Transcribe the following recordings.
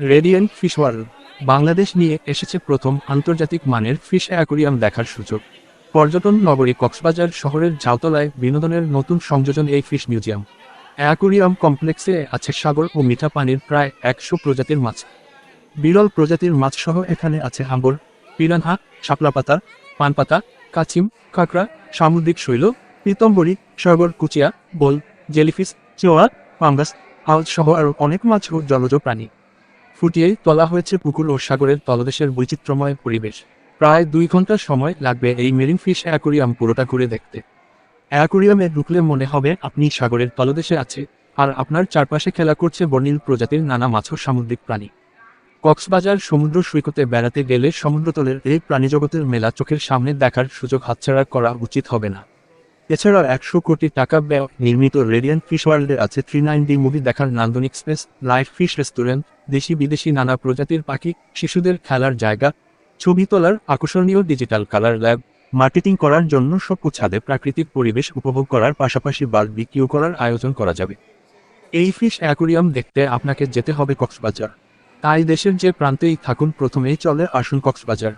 Radiant fish world, Bangladesh নিয়ে এসেছে প্রথম আন্তর্জাতিক মানের ফিশ অ্যাকোরিয়াম দেখার সুযোগ। পর্যটন নগরী কক্সবাজার শহরের ঝাউতলায় বিনোদনের নতুন সংযোজন এই ফিশ মিউজিয়াম। অ্যাকোরিয়াম কমপ্লেক্সে আছে সাগর ও মিঠা পানির প্রায় একশো প্রজাতির মাছ। বিরল প্রজাতির মাছ সহ এখানে আছে আম্বর, পিরানহা শাপলা পাতা পানপাতা, কাচিম, কাঁকড়া, সামুদ্রিক শৈল, পিতম্বরী সাগর কুচিয়া, বোল জেলিফিস চেওয়া পাঙ্গাস হাউস সহ আরও অনেক মাছ ও জলজ প্রাণী। ফুটিয়ে তোলা হয়েছে পুকুর ও সাগরের তলদেশের বৈচিত্র্যময় পরিবেশ। প্রায় দুই ঘণ্টা সময় লাগবে এই মেরিন ফিশ অ্যাকোরিয়াম পুরোটা ঘুরে দেখতে। অ্যাকোরিয়ামে ঢুকলে মনে হবে আপনি সাগরের তলদেশে আছে আর আপনার চারপাশে খেলা করছে বর্ণিল প্রজাতির নানা মাছ ও সামুদ্রিক প্রাণী। কক্সবাজার সমুদ্র সৈকতে বেড়াতে গেলে সমুদ্রতলের এই প্রাণীজগতের মেলা চোখের সামনে দেখার সুযোগ হাতছাড়া করা উচিত হবে না। এছাড়াও একশো কোটি টাকা ব্যয় নির্মিত রেডিয়ান ফিশ ওয়ার্ল্ডে আছে থ্রি নাইন ডি মুভি দেখার নান্দনিক স্পেস লাইভ ফিশ রেস্টুরেন্ট দেশি বিদেশি নানা প্রজাতির পাখি, শিশুদের খেলার জায়গা, ছবি তোলার আকর্ষণীয় ডিজিটাল কালার ল্যাব মার্কেটিং করার জন্য সব ছাদে প্রাকৃতিক পরিবেশ উপভোগ করার পাশাপাশি বারবিকিউ করার আয়োজন করা যাবে। এই ফিশ অ্যাকোরিয়াম দেখতে আপনাকে যেতে হবে কক্সবাজার। তাই দেশের যে প্রান্তেই থাকুন, প্রথমেই চলে আসুন কক্সবাজার।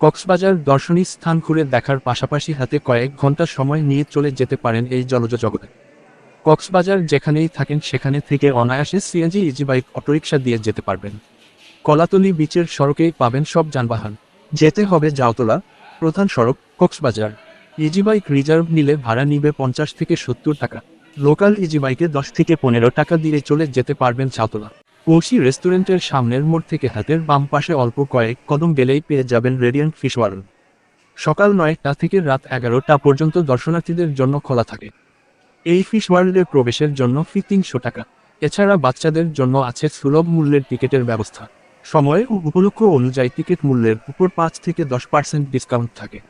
কক্সবাজার দর্শনীয় স্থান ঘুরে দেখার পাশাপাশি হাতে কয়েক ঘণ্টা সময় নিয়ে চলে যেতে পারেন এই জলজ জগতে। কক্সবাজার যেখানেই থাকেন সেখানে থেকে অনায়াসে সিএনজি ইজি বাইক, অটোরিকশা দিয়ে যেতে পারবেন। কলাতলি বিচের সড়কেই পাবেন সব যানবাহন। যেতে হবে জাওতলা, প্রধান সড়ক, কক্সবাজার। ইজি বাইক রিজার্ভ নিলে ভাড়া নিবে পঞ্চাশ থেকে সত্তর টাকা। লোকাল ইজি বাইকে দশ থেকে পনেরো টাকা দিয়ে চলে যেতে পারবেন জাওতলা। পৌঁছি রেস্টুরেন্টের সামনের মোড় থেকে হাতের বাম পাশে অল্প কয়েক কদম গেলেই পেয়ে যাবেন রেডিয়েন্ট ফিশ সকাল নয়টা থেকে রাত এগারোটা পর্যন্ত দর্শনার্থীদের জন্য খোলা থাকে। এই ফিশ ওয়ার্ল্ডে প্রবেশের জন্য ফি তিনশো টাকা এছাড়া বাচ্চাদের জন্য আছে সুলভ মূল্যের টিকিটের ব্যবস্থা সময় ও উপলক্ষ অনুযায়ী টিকিট মূল্যের উপর পাঁচ থেকে দশ পার্সেন্ট ডিসকাউন্ট থাকে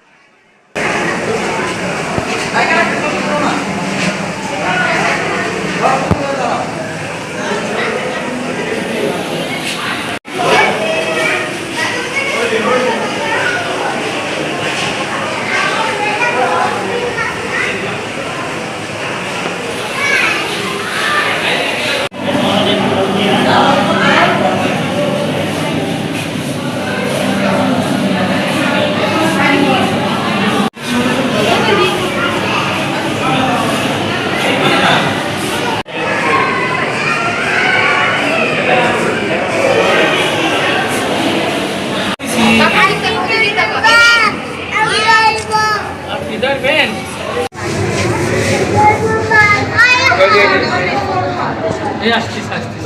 Oh!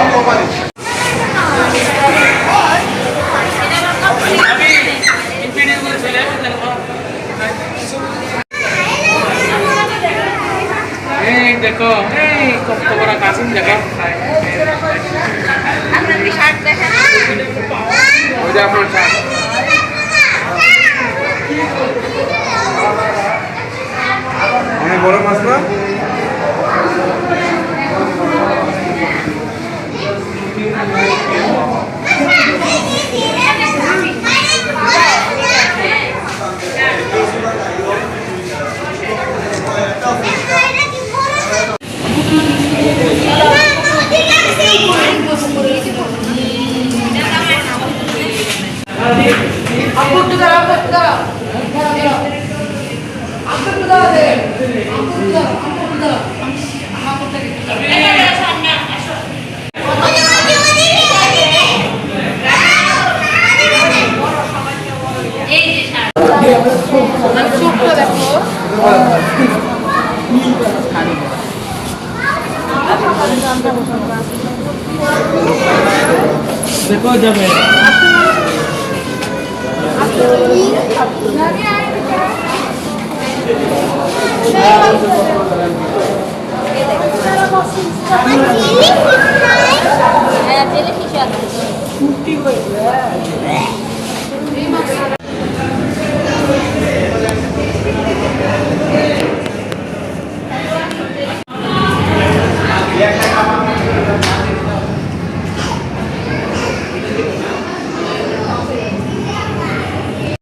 দেখো ভিডিও করে চলে আসেন দেখো এই দেখো এই কত বড় কাসিম দেখো ওই যে আপনার চা 안 끄다 안 끄다 안 끄다 안 끄다 안 끄다 দেখো যাবে আর জেলে ফিশও আছে Amém.